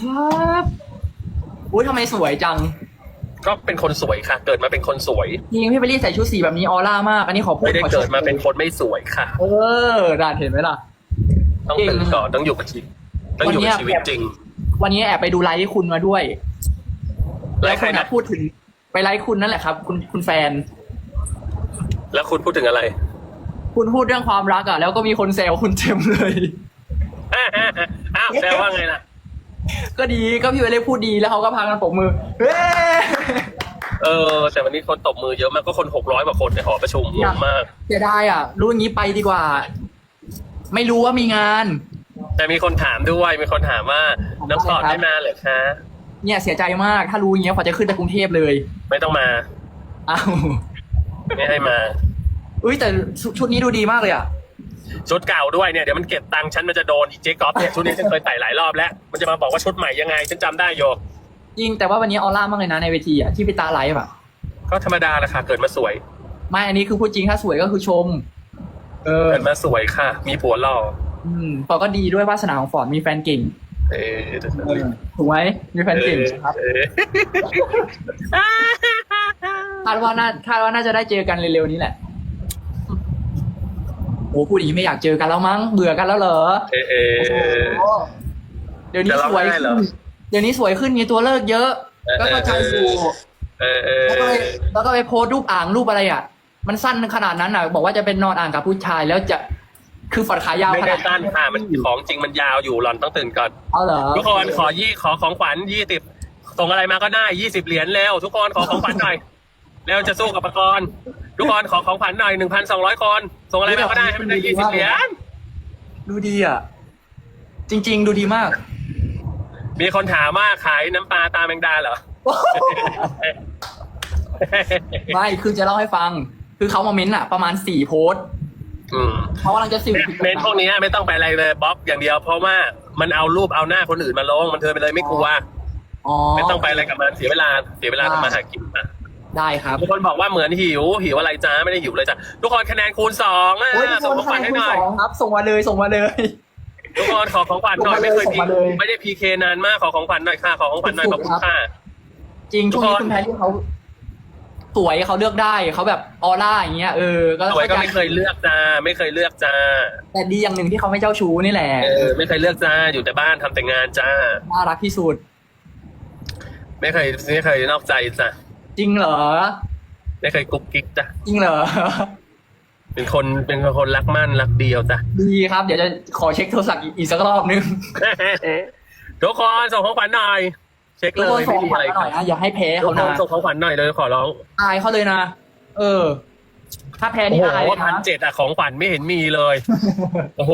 ครับอุ้ยทำไมสวยจัง ก็เป็นคนสวยค่ะ เกิดมาเป็นคนสวยจริงพี่เบลลี่ใส่ชุดสีแบบนี้ออร่ามาก อันนี้ขอพูดไม่ได้ขอชเกิดมาเป็นคนไม่สวยค่ะ เออดานเห็นไหมล่ะ ต้องตื่นก่อนต้องอยู่กับชีวิตต้องอยู่กับชีวิตจริง วันนี้แอบไปดูไลฟ์คุณมาด้วยไลแล้วฟ์ใครคุณนะนะพูดถึงไปไลฟ์คุณนั่นแหละครับ คุณคุณแฟน แล้วคุณพูดถึงอะไร คุณพูดเรื่องความรักอะ แล้วก็มีคนแซวคุณเต็มเลยอ้าวแปลว่าไงล่ะ ก็ดีก็พี่เบลลี่พูดดีแล้วเขาก็พากันปรบมือเฮ้เออ แต่วันนี้คนตบมือเยอะมากก็คนหกร้อยกว่าคนในหอประชุมงงมากเสียดายอะ รู้อย่างนี้ไปดีกว่า ไม่รู้ว่ามีงาน แต่มีคนถามด้วยมีคนถามว่าน้องสอดไม่มาเหรอคะเนี่ยเสียใจมากถ้ารู้อย่างเงี้ยพอจะขึ้นไปกรุงเทพเลย ไม่ต้องมาอ้าวไม่ให้มาอุ้ยแต่ชุดชุดนี้ดูดีมากเลยอะ ชุดเก่าด้วยเนี่ยเดี๋ยวมันเก็บตังค์ฉันมันจะโดนอีเจ๊ก๊อฟเนี่ยชุดนี้ฉันเคยใส่หลายรอบแล้ว มันจะมาบอกว่าชุดใหม่ยังไง ฉันจำได้โยจริงแต่ว่าวันนี้ออร่ามากเลยนะในเวทีอะที่พี่ตาไลฟ์อะก็ธรรมดาแหละค่ะเกิดมาสวยไม่อันนี้คือพูดจริงถ้าสวยก็คือชม เออเกิดมาสวยค่ะ มีผัวหล่ออืมฟอร์ดก็ดีด้วยวาสนาของฟอร์ดมีแฟนเก่งเออเออถูกไหมมีแฟนเก่งครับเออคาดว่าน่าคาดว่าน่าจะได้เจอกันเร็วๆนี้แหละ โอ้พูดอย่างนี้ไม่อยากเจอกันแล้วมั้งเบื่อกันแล้วเหรอเออเออ โอ้เดี๋ยวนี้จะร้องสวยไห้ขึ้เหรอนเดี๋ยวนี้สวยขึ้นมีตัวเลิกเยอะ เออ ก็เข้าใจอยู่เออเออแล้วก็ไปแล้วก็ไปโพสต์รูปอ่างรูปอะไรอะ มันสั้นขนาดนั้นอะ บอกว่าจะเป็นนอนอ่างกับผู้ชายแล้วจะคือฝันขายาวไม่ขได้นาดต้านค่ะมันของจริงมันยาวอยู่หล่อนต้องตื่นก่อน เอาเหรอทุกคนขอยี่ขอของขวัญยี่สิบส่งอะไรมาก็ได้ยี่สิบเหรียญเร็วทุกคนขอของขวัญหน่อยเร็วจะสู้กับปกรณ์ ทุกคนขอของขวัญหน่อยหนึ่งพันสองร้อยคน ส่งอะไรมาก็ได้ให้มันได้ยี่สิบเหรียญดูดีอะ จริง ๆ ดูดีมาก มีคนถามว่าขายน้ำปลาตาแมงดาเหรอ ไม่คือจะเล่าให้ฟัง คือเขามาเม้นต์อะ ประมาณสี่โพสต์อืม เขากำลังจะสื่อผิดเมนพวกนี้ไม่ต้องไปอะไรเลยบล็อกอย่างเดียว เพราะว่ามันเอารูปเอาหน้าคนอื่นมาลงมันเธอไปเลยไม่กลัว อ๋อ ไม่ต้องไปอะไรกับมันเสียเวลาเสียเวลาทำมาหากินอะ ได้ครับทุกคนบอกว่าเหมือนหิว หิวอะไรจ้าไม่ได้หิวเลยจ้ะทุกคนคะแนนคูณสองอะโอ้ยส่งของขวัญให้หน่อยสองครับ ส่งมาเลยส่งมาเลย ทุกคนขอของขวัญหน่อยส่งมาเลยไม่เคยส่งมาเลยไม่ได้พีเคนานมากขอของขวัญหน่อยค่ะขอของขวัญหน่อยขอบคุณค่ะจริงทุช่กวงคนนี้คุณแพรที่เขาสวยเขาเลือกได้เขาแบบออร่าอย่างเงี้ยเออก็สวยก็ข้าใจไม่เคยเลือกจ้าไม่เคยเลือกจ้าแต่ดีอย่างหนึ่งที่เขาไม่เจ้าชู้นี่แหละเออไม่เคยเลือกจ้าอยู่แต่บ้านทำแต่งานจ้าน่ารักที่สุด ไม่เคยไม่เคยนอกใจจ้ะ จริงเหรอ ไม่เคยกุ๊กกิ๊กจ้ะจริงเหรอ เป็นคนเป็นคนรักมั่นรักเดียวจ้ะ ดีครับ เดี๋ยวจะขอเช็คโทรศัพท์อีกอีกสักรอบนึงทุกคนส่งของขวัญหน่อย เช็คทุเลกคนยส่ไม่งมีขวัอะญไรมาหน่อยนะอย่าให้แพ้ทุกเขาคนะนส่งของขวัญหน่อยเลยขอร้องอายเขาเลยนะ เออ ถ้าแพ้โอ้นี่โหอายเลยพันนะเจ็ดอะของขวัญไม่เห็นมีเลย โอ้โห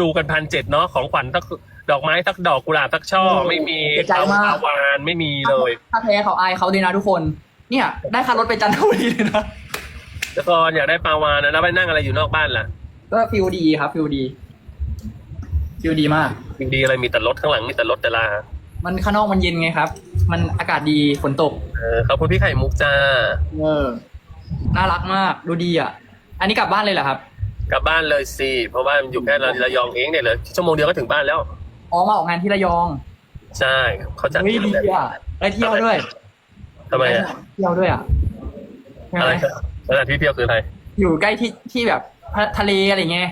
ดูกันพันเจ็ดเนาะของขวัญสักดอกไม้สักดอกกุหลาบสักช่อไม่มีเสียใจมากปลาวานไม่มีเลย ถ้าแพ้เขาอายเขาเลยนะทุกคน เนี่ย ได้ค่ารถไปจันทบุรีเลยนะทุกคนอยากได้ปลาวานนะแล้วไปนั่งอะไรอยู่นอกบ้านล่ะก็ฟิลดีครับฟิลดีฟิลดีมาก จริงดีอะไรมีแต่รถข้างหลังมีแต่รถแต่ลามันข้างนอกมันเย็นไงครับ มันอากาศดีฝนตก เออขอบคุณพี่ไข่มุกจ้าเออ น่ารักมากดูดีอะ อันนี้กลับบ้านเลยเหรอครับ กลับบ้านเลยสิเพราะว่ามันอยู่แค่ระยองเองเนี่ยเลยชั่วโมงเดียวก็ถึงบ้านแล้วอ๋อมาออกงานที่ระยองใช่เขาจัดเฮ้ยที่ดีแบบอะได้เที่ยวด้วย ทำไมอะ เที่ยวด้วยอะใช่อะไหไรมสถานที่เที่ยวคืออะไรอยู่ใกล้ที่ที่แบบทะเลอะไรเงี้ย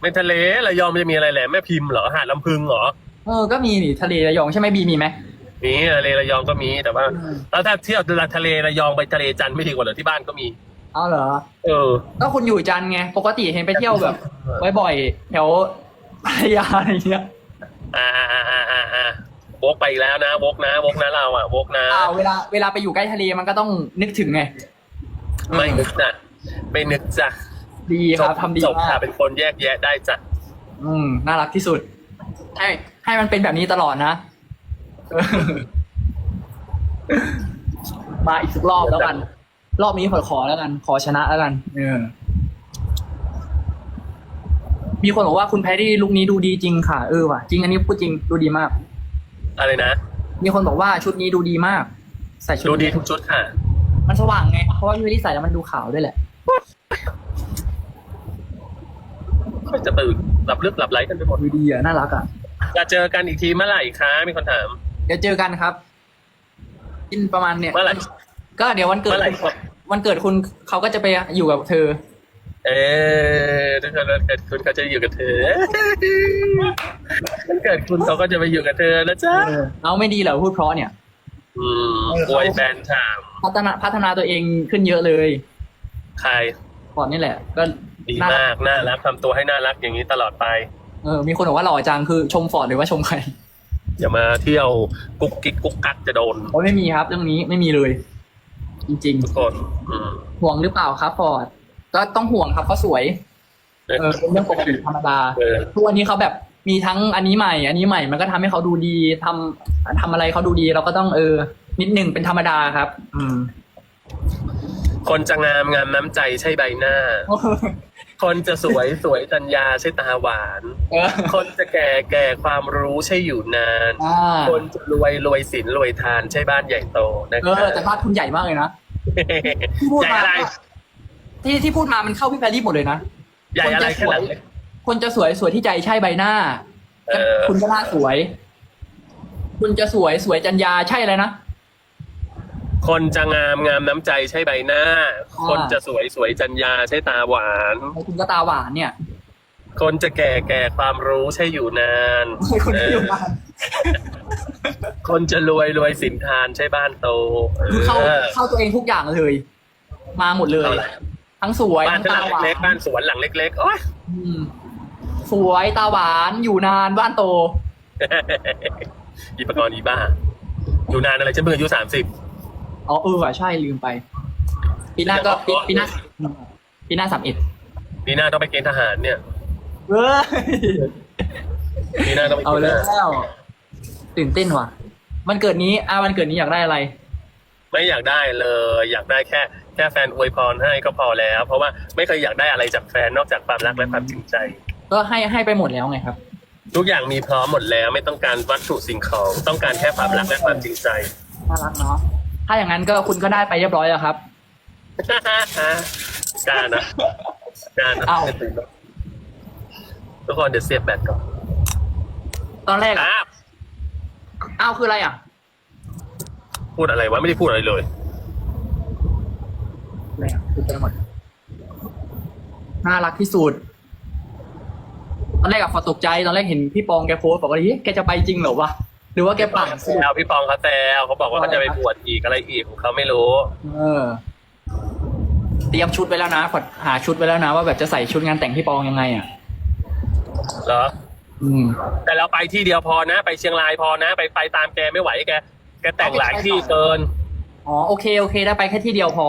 ไม่ทะเลระยองมันจะมีอะไรแหละแม่พิมพ์เหรอหาดลำพึงเหรอเออก็มีนี่ทะเลระยองใช่ไหมบีมีไหมมีทะเลระยองก็มีแต่ว่าอืมแล้วถ้าเที่ยวทะเลระยองไปทะเลจันทร์ไม่ดีกว่าเหรอที่บ้านก็มี เอาเหรอ เออ ก็คุณอยู่จันทร์ไงปกติเห็นไปเที่ยวแบบบ่อยๆแถวพัทยาอะไรเงี้ยอ่าอ่าอ่าอ่าอ่าอ่า วกไปอีกแล้วนะวกนะวกนะเราอะวกนะอ้าวเวลาเวลาไปอยู่ใกล้ทะเลมันก็ต้องนึกถึงไง ไม่นึกนะไม่นึกจ้ะดีครับทำดีจบมาค่ะกเป็นคนแยกแยะได้จ้ะอืมน่ารักที่สุด ให้ให้มันเป็นแบบนี้ตลอดนะเออมาอีกสักรอบแล้วกัน รอบนี้ขอขอแล้วกัน ขอชนะแล้วกัน เออ มีคนบอกว่าคุณแพรรี่ลุคนี้ดูดีจริงค่ะ เออว่ะจริงอันนี้พูดจริงดูดีมาก อะไรนะ มีคนบอกว่าชุดนี้ดูดีมาก ใส่ชุดดูดีนี้ทุกชุดค่ะ มันสว่างไง เพราะว่าพี่ไม่ได้ใส่แล้วมันดูขาวด้วยแหละไม่จะตื่นหลับลึกหลับไหลกันไปหมดดูดีอะน่ารักอะจะเจอกันอีกทีเมื่อไหร่คะมีคนถาม เดี๋ยวเจอกันครับกินประมาณเนี่ย เมื่อไหร่ ก็เดี๋ยววันเกิดเมื่อไหร่คุณวันเกิดคุณเขาก็จะไปอยู่กับเธอ เออทุกคนวันเกิดคุณเขาจะอยู่กับเธอวันเกิดคุณเขาก็จะไปอยู่กับเธอนะจ๊ะเอาไม่ดีเหรอพูดเพราะเนี่ย อืมอวยแฟนถามพัฒนาพัฒนาตัวเองขึ้นเยอะเลย ใครก่อนนี่แหละ ก็ดีน่ารัมากน่ารักทำตัวให้น่ารักอย่างนี้ตลอดไป เออ มีคนบอกว่าหล่อจังคือชมฟอร์ดหรือว่าชมใครอย่ามาเที่ยวกุ๊กกิ๊กกุ๊กกักจะโดนโอ้ยไม่มีครับเรื่องนี้ไม่มีเลย จริงทุกคนอืมๆห่วงหรือเปล่าครับฟอร์ด ก็ต้องห่วงครับเขาสวย เออเป็นเรื่องปกติธรรมดาเออ ทุกวันนี้เขาแบบมีทั้งอันนี้ใหม่ อันนี้ใหม่มันก็ทำให้เขาดูดีทำทำอะไรเขาดูดีเราก็ต้องเออ นิดหนึ่งเป็นธรรมดาครับ อืม คนจะงามงามน้ำใจใช่ใบหน้า คนจะสวยสวยจัญญาใช่ตาหวาน เออคนจะแก่แก่ความรู้ใช่อยู่นาน อ่าคนจะรวยรวยสินรวยทานใช่บ้านใหญ่โตนะเอครัอแต่บ้านคุณใหญ่มากเลยนะ ที่พูดใหญ่มาอะไร ที่ที่พูดมามันเข้าพี่แพรรี่หมดเลยนะ ใหญ่อะไรแค่หลังเล็กคนจะสวยสวยที่ใจใช่ใบหน้า เออ คุณก็หน้าสวย คุณจะสวยสวยจัญญาใช่อะไรนะ คนจะงามงามน้ำใจใช่ใบหน้า อ่า คนจะสวยสวยจัญญาใช่ตาหวานคุณก็ตาหวานเนี่ยคนจะแก่แก่ความรู้ใช่อยู่นานคุณที่อยู่บ้านคนจะรวยรวยสินทานใช่บ้านโตคือเข้าเออเข้าตัวเองทุกอย่างเลย มาหมดเลยเข้าอะไร ทั้งสวยบ้านทั้งหตาลังหวานเล็กๆบ้านสวนหลังเล็กๆโอ๊ยอืมสวยตาหวานอยู่นานบ้านโต อีปกรณ์อีบ้า อยู่นานอะไรฉันเพิ่งอายุสามสิบ อ๋อเออว่ะใช่ลืมไปปีหน้าก็ปีปีหน้าปีหน้าสามเอ็ดปีหน้าต้องไปเกณฑ์ทหารเนี่ย เว้ยปีหน้าต้องไปเอาเกณฑ์ทแล้หารวตื่นเต้นว่ะวันเกิดนี้อ่าวันเกิดนี้อยากได้อะไร ไม่อยากได้เลย อยากได้แค่ แค่แฟนอวยพรให้ก็พอแล้ว เพราะว่าไม่เคยอยากได้อะไรจากแฟนนอกจากความรักและความจริงใจ ก็ให้ให้ไปหมดแล้วไงครับ ทุกอย่างมีพร้อมหมดแล้วไม่ต้องการวัตถุสิ่งของ ต้องการแค่ความรักและความจริงใจ น่ารักเนาะถ้าอย่างนั้นก็คุณก็ได้ไปเรียบร้อยแล้วครับ กล้ารนะกล้ารนะเอ้า ทุกคนเดี๋ยวเสียบแบตก่อนตอนแรกคอะรับอ้าวคืออะไรอะ พูดอะไรวะไม่ได้พูดอะไรเลย อะไรอะคือไปหมดน่ารักที่สุด ตอนแรกอะฟอตกใจ ตอนแรกเห็นพี่ปองแกโพสต์บอกว่าเฮ้ยแกจะไปจริงเหรอวะ หรือว่าแกปั่นสรุปแล้วพี่ปองเขาแซวเขาบอกว่าเขาจะไปบวชอีกอะไรอีกของเขาไม่รู้ เออ เตรียมชุดไว้แล้วนะฟอดหาชุดไว้แล้วนะ ว่าแบบจะใส่ชุดงานแต่งพี่ปองยังไงอะ เหรอ อืม แต่เราไปที่เดียวพอนะ ไปเชียงรายพอนะ ไปไปตามแกไม่ไหวแกแกแต่งหลายที่เกิน อ๋อโอเคโอเคได้ไปแค่ที่เดียวพอ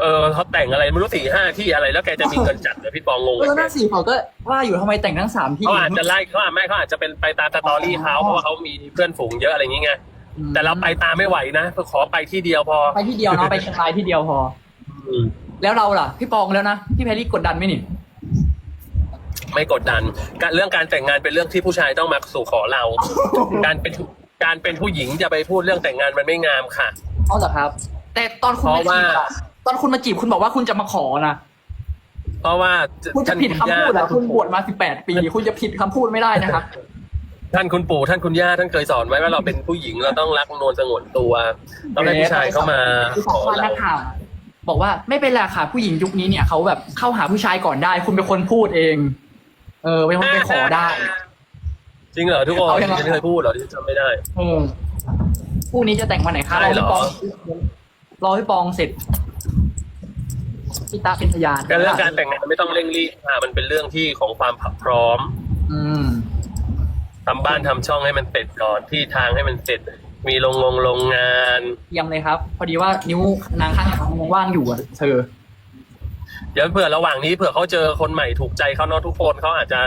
เออเขาแต่งอะไรไม่รู้สี่ห้าที่อะไรแล้วแกจะมีเงินจัดเลยพี่ปองงงเออน่าสิเขาก็ว่าอยู่ทำไมแต่งทั้งสามที่เขาอาจจะไล่เขาอาจไม่เขาอาจจะเป็นไปตามสตอรี่เขาเพราะว่าเขามีเพื่อนฝูงเยอะอะไรอย่างเงี้ยอืมแต่เราไปตามไม่ไหวนะขอไปที่เดียวพอไปที่เดียวเนาะไปเชียงรายที่เดียวพอ อืมแล้วเราล่ะ พี่ปองแล้วนะพี่แพรรี่กดดันไหมนี่ ไม่กดดันการเรื่องการแต่งงานเป็นเรื่องที่ผู้ชายต้องมาสู่ขอเรา การเป็นการเป็นผู้หญิงจะไปพูดเรื่องแต่งงานมันไม่งามค่ะ เอาเหรอครับ แต่ตอนคุณมาเพราะว่าจีบอะ ตอนคุณมาจีบคุณบอกว่าคุณจะมาขอนะเพราะว่าคุณจะผิดคำพูดท่าอะนคุณบวชมาสิบแปดปี คุณจะผิดคำพูดไม่ได้นะครับท่านคุณปู่ท่านคุณย่าท่านเคยสอนไว้ว่าเราเป็นผู้หญิงเราต้องรักนวลสงวนตัวต้องให้ผู้ชายเข้ามาคือขสัมอภาษณ์เรานักข่าวบอกว่าไม่เป็นไรค่ะ ผู้หญิงยุคนี้เนี่ยเขาแบบเข้าหาผู้ชายก่อนได้ คุณเป็นคนพูดเอง เออเป็นคนไปขอได้ จริงเหรอทุกคนเอายังไงฉันเคยพูดเหรอที่จำไม่ได้เออคู่นี้จะแต่งวันไหนคะใช่เหรอรอรอพี่ปองเสร็จ พี่ตาเป็นพยานการเรื่องการแต่งงานไม่ต้องเร่งรีบค่ะมันเป็นเรื่องที่ของความพร้อมอืมทำบ้านทำช่องให้มันเสร็จก่อนที่ทางให้มันเสร็จ มีโรงงงโรงงานเยี่ยมเลยครับ พอดีว่านิ้วนางข้างทางยังว่างอยู่อะเธอ เดี๋ยวเผื่อระหว่างนี้เผื่อเขาเจอคนใหม่ถูกใจเขาเนาะทุกคนเขาอาจจะ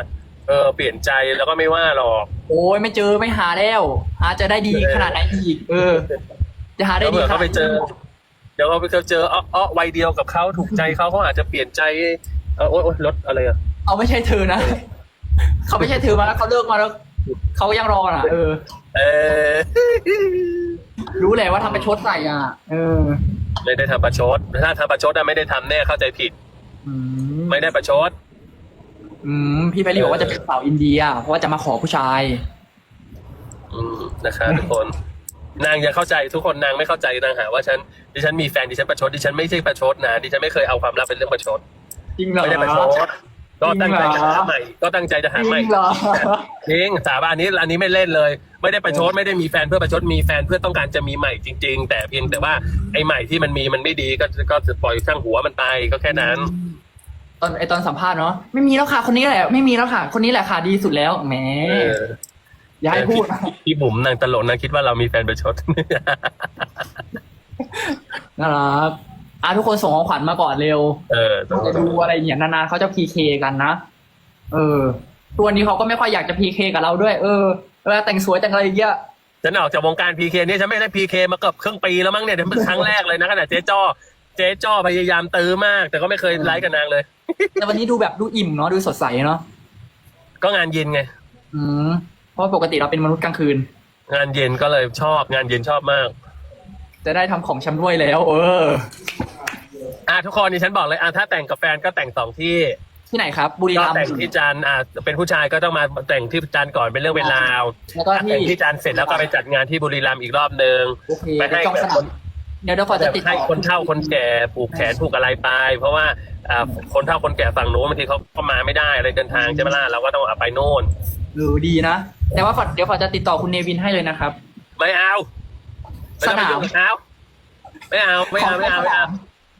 เออเปลี่ยนใจแล้วก็ไม่ว่าหรอก โอ้ยไม่เจอไม่หาแล้วอาจจะได้ดีขนาดไหนอีก เออ จะหาได้แล้วดีเผื่อขเขานาดไปเจอเดี๋ ยวเขาไปเจออ้ออ้อวัยเดียวกับเขาถูกใจเขาเขาอาจจะเปลี่ยนใจเออโอ๊ยโอ๊ยรถอะไรอะเอาไม่ใช่เธอนะเขาไม่ใช่เธอมาแล้วเขาเลิกมาแล้วเขายังรอน่ะ เออ เออ รู้แหละว่าทำไปชดใส่อะ เออ ไม่ได้ทำประชดถ้าทำประชดอะไม่ได้ทำแน่เข้าใจผิดอืไม่ได้ประชด อืมพี่แพรรี่บอกว่าจะเป็นสาวอินเดียเพราะว่าจะมาขอผู้ชาย อืมนะคะทุกคน นางยังเข้าใจทุกคนนางไม่เข้าใจนางหาว่าฉันดิฉันมีแฟนดิฉันประชดดิฉันไม่ใช่ประชดนะดิฉันไม่เคยเอาความลับเป็นเรื่องประชดจริงเหรอ ไม่ได้ประชดก็ตั้งใจจะหาใหม่ ก็ตั้งใจจะหาจใหม่ริงเหรอ จริงสาบานนี้อันนี้ไม่เล่นเลย ไม่ได้ประชดไม่ได้มีแฟนเพื่อประชดมีแฟนเพื่อต้องการจะมีใหม่จริง ๆ แต่เพียงแต่ว่าไอ้ใหม่ที่มันมีมันไม่ดีก็ก็จะปล่อยช่างหัวมันไปก็แค่นั้น ตอนไอตอนสัมภาษณ์เนาะไม่มีแล้วค่ะคนนี้แหละ ไม่มีแล้วค่ะ คนนี้แหละค่ะดีสุดแล้วแหม เอออ ย่าให้พูดนะพี่พี่บุ๋มนางตลกนางคิดว่าเรามีแฟนประชดน่ารักอะทุกคนส่งของขวัญมาก่อนเร็ว เออต้องจะดูอะไรอย่างเงี้ยนานๆเขาจะพีเคกันนะ เออ ตัวนี้เขาก็ไม่ค่อยอยากจะพีเคกับเราด้วย เออเวลาแต่งสวยแต่งอะไรอย่างเงี้ยฉันออกจากวงการพีเคนี่ฉันไม่ได้พีเคมาเกือบครึ่งปีแล้วมั้งเนี่ยเดี๋ยวเป็นครั้งแรกเลยนะขนาดเจ๊จ้อเจ๊จ้อพยายามตื้อมาก แต่ก็ไม่เคยไลฟ์กับนางเลย แต่วันนี้ดูแบบดูอิ่มเนาะดูสดใสเนาะก็งานเย็นไง อืมเพ ราะปกติเราเป็นมนุษย์กลางคืน งานเย็นก็เลยชอบงานเย็นชอบมาก จะได้ทำของชำร่วยแล้ว เออ อะทุกคนนี่ฉันบอกเลยอะถ้าแต่งกับแฟนก็แต่งสองที่ที่ไหนครับ บุรีก็รัมย์แต่งที่จันทร์อะเป็นผู้ชายก็ต้องมาแต่งที่จันทร์ก่อนเป็นเรื่องเป็นราวแล้วก็ที่แต่งที่จันทร์เสร็จแล้วก็ไปจัดงานที่บุรีรัมย์อีกรอบหนึ่งโอเคไปให้จองสนามเดี๋ยวเดี๋ยวฟอร์จะติดให้ต่อคนเฒ่าคนแก่ผูกแขนผูกอะไรไป เพราะว่าอ่าคนเฒ่าคนแก่ฝั่งโน้นบางทีเขาก็มาไม่ได้อะไรเดินทางใช่ไหมล่ะเราก็ต้องเอาไปโน่น เออดีนะ แต่ว่าฟอร์เดี๋ยวฟอร์จะติดต่อคุณเนวินให้เลยนะครับ ไม่เอาไม่ต้องไปยุ่งกับเขาไม่เอาไม่เอาไม่เอาไม่เอา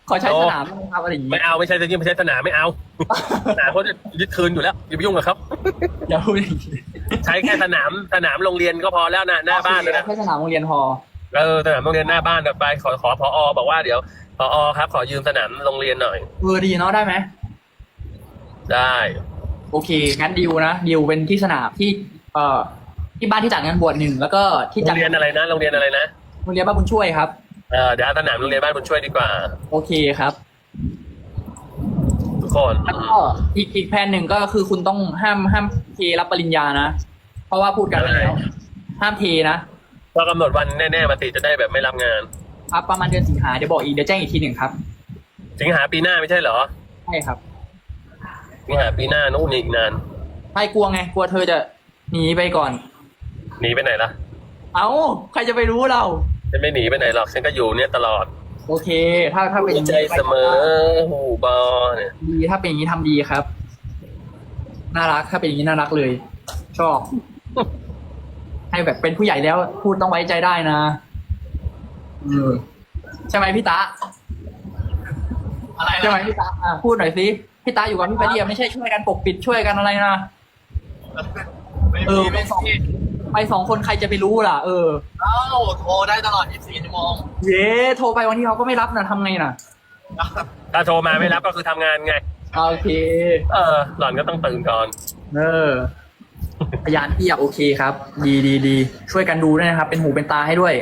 ขอใช้โอ้สนามได้ไหมครับอะไรอย่างงี้ไม่เอาไม่ใช่จะยิ่งไม่ใช่สนามไม่เอาสนามเขาจะยึดคืนอยู่แล้วอย่าไปยุ่งกับเขาเดี๋ยวพูดอย่างงี้ใช้แค่สนามสนามโรงเรียนก็พอแล้วนะหน้าบ้านเลยนะแค่สนามโรงเรียนพอเออสนามโรงเรียนหน้าบ้านเดี๋ยวไปขอขอพอบอกว่าเดี๋ยวพอครับ ขอยืมสนามโรงเรียนหน่อยเออดีเนาะได้ไหมได้ โอเค งั้นดิวนะดิวเป็นที่สนามที่ เอ่อ ที่บ้านที่จัดงานบวชหนึ่งแล้วก็ที่โรจัดงเรียนอะไรนะโรงเรียนอะไรนะโรงเรียนบ้านบุญช่วยครับ เออเดี๋ยวเอาสนามโรงเรียนบ้านบุญช่วยดีกว่า โอเคครับ ทุกคนแล้วก็อีกอีกแผนหนึ่งก็คือคุณต้องห้ามห้ามเทรับปริญญานะ เพราะว่าพูดกันไปแล้ว ห้ามเทนะ ก็กำหนดวันแน่ๆมาติจะได้แบบไม่รับงาน ครับประมาณเดือนสิงหาเดี๋ยวบอกอีกเดี๋ยวแจ้งอีกทีหนึ่งครับ สิงหาปีหน้าไม่ใช่เหรอ ใช่ครับ สิงหาปีหน้านู่นอีกนานใช่กลัวไง กลัวเธอจะหนีไปก่อน หนีไปไหนล่ะ เอ้า ใครจะไปรู้เรา ฉันไม่หนีไปไหนหรอก ฉันก็อยู่เนี่ยตลอดโอเค ถ้าถ้าเป็นอย่างใจนี้เสมอหูบอเนี่ยดีถ้าเป็นอย่างนี้ทำดีครับ น่ารักถ้าเป็นอย่างนี้น่ารักเลย ชอบ ให้แบบเป็นผู้ใหญ่แล้ว พูดต้องไว้ใจได้นะเออใช่ไหมพี่ตาอะไรใช่ไหมนะพี่ตาอะพูดหน่อยสิ พี่ตาอยู่กับพี่ปะเดียไม่ใช่ช่วยกันปกปิดช่วยกันอะไรนะไม่เอมีอไม่มีไปสองคนใครจะไปรู้ล่ะ เออ เอ้าโทรได้ตลอด 24 ชั่วโมงเย้โทรไปวันที่เขาก็ไม่รับนะทำไงน่ะถ้าโทรมาไม่รับก็คือทำงานไง โอเค เออ หล่อนก็ต้องตื่นก่อน เออพยานพี่อยากโอเคครับ ดีดีดีช่วยกันดูด้วยนะครับ เป็นหูเป็นตาให้ด้วย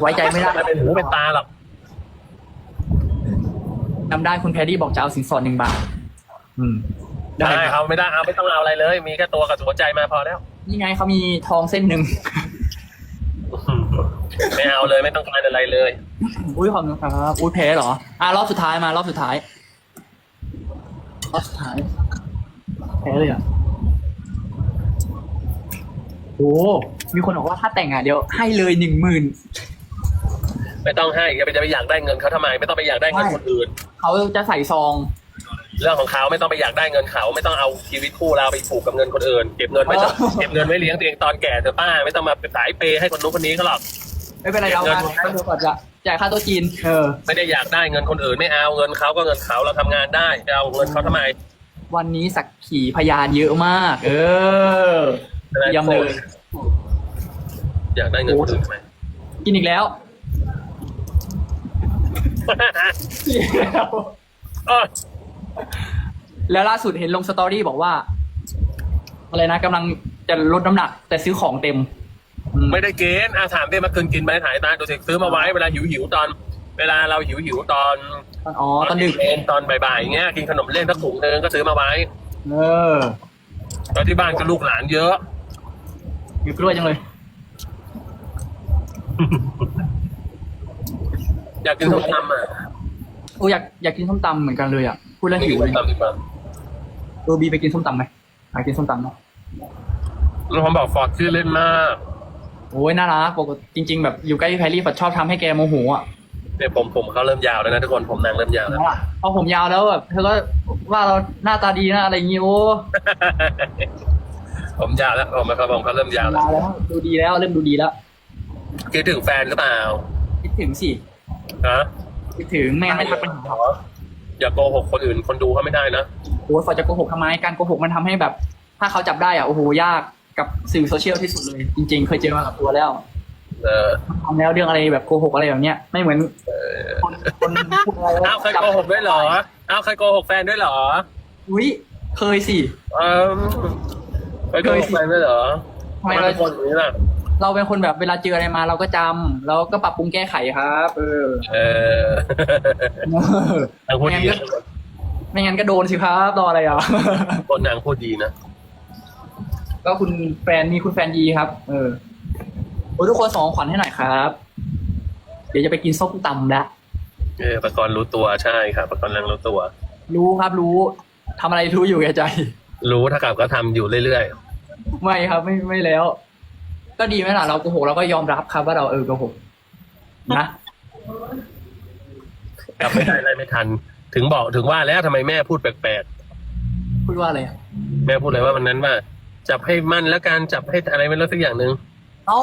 ไว้ใจไม่ได้ไม่เป็นหูเป็นตาหรอกจำได้คุณแพรรี่บอกจะเอาสินสอดหนึ่งบาท อืม ได้ได้ครับเอาไม่ได้เอาไม่ต้องเอาอะไรเลย มีแค่ตัวกับหัวใจมาพอแล้วนี่ไงเขามีทองเส้นหนึ่งไม่เอาเลยไม่ต้องการอะไรเลย อุ้ยขอบคุณครับอุ้ยแพ้เหรอ อะรอบสุดท้ายมารอบสุดท้ายรอบสุดท้ายแพ้เลยอะโอ้มีคนบอกว่าถ้าแต่งอะเดี๋ยวให้เลยหนึ่งหมื่นไม่ต้องให้อย่าไปจะไปอยากได้เงินเขาทำไม ไม่ต้องไปอยากได้เงินคนอื่นเขาจะใส่ซอง เรื่องของเขาไม่ต้องไปอยากได้เงินเขา ไม่ต้องเอาชีวิตคู่เราไปผูกกับเงินคนอื่น เก็บเงินไว้เถอะอ๋อเก็บเงินไว้เลี้ยงตัวเองตอนแก่เถอะป้า ไม่ต้องมาสายเปย์ให้คนนู้นคนนี้เขาหรอก ไม่เป็นไรเราเก็บมาเงินเดี๋ยวก่อนจะจ่ายค่าโต๊ะจีน เออ ไม่ได้อยากได้เงินคนอื่นไม่เอาเงินเขาก็เงินเขาเราทำงานได้จะเอาเงินเขาทำไม วันนี้สักขีพยานเยอะมาก เออเยี่ยมเลยอยากได้เงินคนอื่นทำไมกินอีกแล้วเออแล้ว ล่าสุดเห็นลงสตอรี่บอกว่า อะไรนะกำลังจะลดน้ำหนัก แต่ซื้อของเต็มอืมไม่ได้เกณฑ์อาถามได้มาคืนกินไปถ่ายตาดูสิซื้อมาไว้เวลาหิวหิวๆตอน เวลาเราหิวหิวๆตอนตอนอ๋อตอนดึกเย็นตอนบ่ายๆอย่างเงี้ยกินขนมเล่นสักถุงนึงก็ซื้อมาไว้เออแล้วที่บ้านก็ลูกหลานเยอะ อยู่กล้วยจังเลย อยากกินส้มตำอะ โอ้อยากอยากกินส้มตำเหมือนกันเลยอะ พูดแล้วไม่หิกินวส้เลมยตำดีกว่าเออบีไปกินส้มตำไหมอยากกินส้มตำเนาะลุงผมบอกฟอร์ดชื่อเล่นมากโอ้ยน่ารักปกติจริง ๆ แบบอยู่ใกล้พี่แพรรี่ปัดชอบทำให้แกโมโหอะเนี่ยผมผมเขาเริ่มยาวแล้วนะทุกคนผมนางเริ่มยาวแล้วพอผมยาวแล้วแบบเธอก็ว่าเราหน้าตาดีนะอะไรอย่างงี้โอ้ผมยาวแล้วผมเขาผมเขาเริ่มยาวแล้วยาวแล้วดูดีแล้วเริ่มดูดีแล้วคิดถึงแฟนหรือเปล่าคิดถึงสิฮะคิดถึงแม่งั้นไม่ทักไปหาเขา อย่าโกหกคนอื่นคนดูเขาไม่ได้นะโอ้ยฟอจะโกหกทำไมการโกหกมันทำให้แบบ ถ้าเขาจับได้อะโอ้โหยากกับสื่อโซเชียลที่สุดเลย จริง ๆ เคยเจอมากับตัวแล้วเออทำแล้วเรื่องอะไรแบบโกหกอะไรแบบเนี้ยไม่เหมือนคนคนพูดอะไรแล้วอ้าวเคยโกหกด้วยเหรออ้าวเคยโกหกแฟนด้วยเหรออุ้ยเคยสิเออเคยโกหกแฟนด้วยเหรอทำไมทำไมเราเป็นคนอย่างนี้ล่ะ เราเป็นคนแบบเวลาเจออะไรมา เราก็จำแล้วก็ปรับปรุงแก้ไขครับ เออ เออนางพูดดีนะไม่งั้นก็โดนสิครับรออะไรอะ คนนางพูดดีนะก็คุณแฟนมีคุณแฟนยีครับ เออโอ้ยทุกคนส่งของขวัญให้หน่อยครับ เดี๋ยวจะไปกินส้มตำแล้วเออประกรณ์รู้ตัวใช่ครับประกรณ์นางรู้ตัว รู้ครับรู้ทำอะไรรู้อยู่แก่ใจ รู้ถ้ากับก็ทำอยู่เรื่อยไม่ครับไม่ไม่แล้ว ก็ดีไหมล่ะเราโกหกเราก็ยอมรับครับว่าเราเออโกหกนะๆกลับไม่ได้อะไรไม่ทัน ถึงบอกถึงว่าแล้วทำไมแม่พูดแปลกพูดว่าอะไรอะๆแม่พูดอะไรว่าวันนั้นว่า จับให้มั่นแล้วการจับให้อะไรไม่รู้สักอย่างหนึ่งเอ้า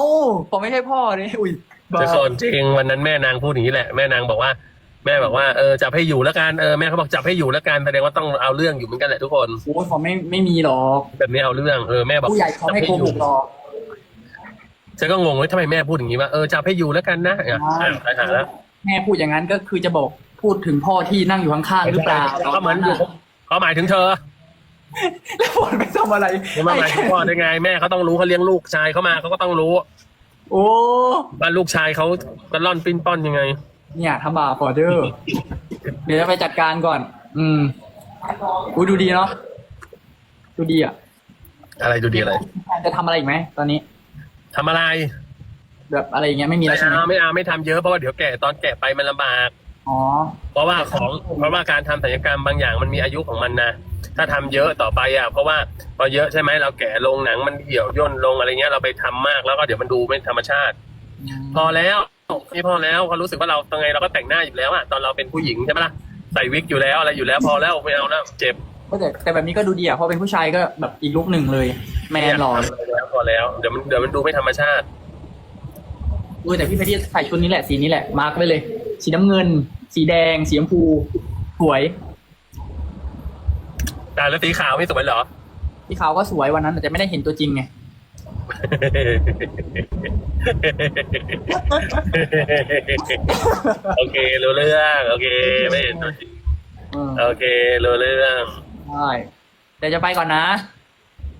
ผมไม่ใช่พ่อนี่อุ้ยบ้าแต่คนจริงวันนั้นแม่นางพูดอย่างนี้แหละแม่นางบอกว่า แม่บอกว่าเออจับให้อยู่แล้วกันเออแม่เขาบอกจับให้อยู่แล้วกันแสดงว่าต้องเอาเรื่องอยู่เหมือนกันแหละทุกคนโอ้ยผมไม่ไม่มีหรอกแบบนี้เอาเรื่องเออแม่บอกผู้ใหญ่เขาไม่โกหกหรอก ฉันก็งงว่าทำไมแม่พูดอย่างนี้ว่าเออจับให้อยู่แล้วกันนะอะอะไปหาแล้วแม่พูดอย่างนั้นก็คือจะบอกพูดถึงพ่อที่นั่งอยู่ข้างๆหรือเปล่าก็เหมือนอยู่เขาหมายถึงเธอแล้วผมไปทำอะไรไม่มาหมายถึงพ่อได้ไงแม่เขาต้องรู้เขาเลี้ยงลูกชายเขามาเขาก็ต้องรู้ โอ้ว่าลูกชายเขาก็ล่อนปิ้นป้อนยังไง เนี่ยทำบาปฟอเดอร์เดี๋ยวจะไปจัดการก่อน อืมอุ้ยดูดีเนาะดูดีอะ อะไรดูดีอะไร จะทำอะไรอีกไหมตอนนี้ ทำอะไรแบบอะไรอย่างเงี้ยไม่มีแล้ไม่วใช่ไหมเอาไม่เอาไม่ทำเยอะเพราะว่าเดี๋ยวแก่ตอนแก่ไปมันลำบาก อ๋อ เพราะว่าของเพราะว่าการทำศัลยกรรมบางอย่างมันมีอายุของมันนะถ้าทำเยอะต่อไปอะเพราะว่าพอเยอะใช่ไหมเราแก่ลงหนังมันเหี่ยวย่นลงอะไรเงี้ยเราไปทำมากแล้วก็เดี๋ยวมันดูไม่ธรรมชาติ พอแล้วนี่พอแล้วเขารู้สึกว่าเราตรงไงเราก็แต่งหน้าอยู่แล้วอะตอนเราเป็นผู้หญิงใช่ไหมล่ะใส่วิกอยู่แล้วอะไรอยู่แล้วพอแล้วไม่เอาแล้วเจ็บ ก็แต่แต่แบบนี้ก็ดูดีอะเพราะเป็นผู้ชายก็แบบอีกลุกหนึ่งเลย แมนหล่อเลยแล้วพอแล้ว เดี๋ยวมันเดี๋ยวมันดูไม่ธรรมชาติเออแต่พี่เพชรใส่ชุดนี้แหละ สีนี้แหละ มาร์กไว้เลย สีน้ำเงิน สีแดง สีชมพู สวยแต่แล้วสีขาวไม่สวยเหรอพี่ขาวก็สวยวันนั้นแต่ไม่ได้เห็นตัวจริงไงโอเครู้เรื่องโอเคไม่เห็นตัวจริงเออโอเครู้เรื่องใช่เดี๋ยวจะไปก่อนนะ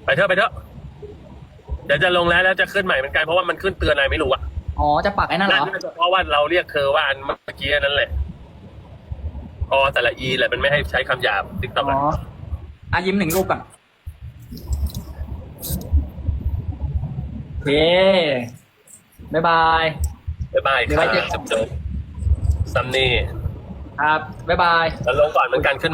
ไปเถอะไปเถอะเดี๋ยวจะลงแล้วแล้วจะขึ้นใหม่เหมือนกันเพราะว่ามันขึ้นเตือนอะไรไม่รู้อะอ๋อ จะปักไอ้นั่นเหรอ น่าจะเพราะว่าเราเรียกเธอว่าอันเมื่อกี้นั่นแหละพอแต่ละอีแหละมันไม่ให้ใช้คำหยาบติ๊กต็อกอ๋ออะยิ้มหนึ่งรูปก่อนโอเคบ๊ายบาย บ๊ายบายเดี๋ยวค่ะไว้เจอกัน จบจบซัมนี่ครับบ๊ายบาย แล้วลงก่อนเหมือนกันขึ้น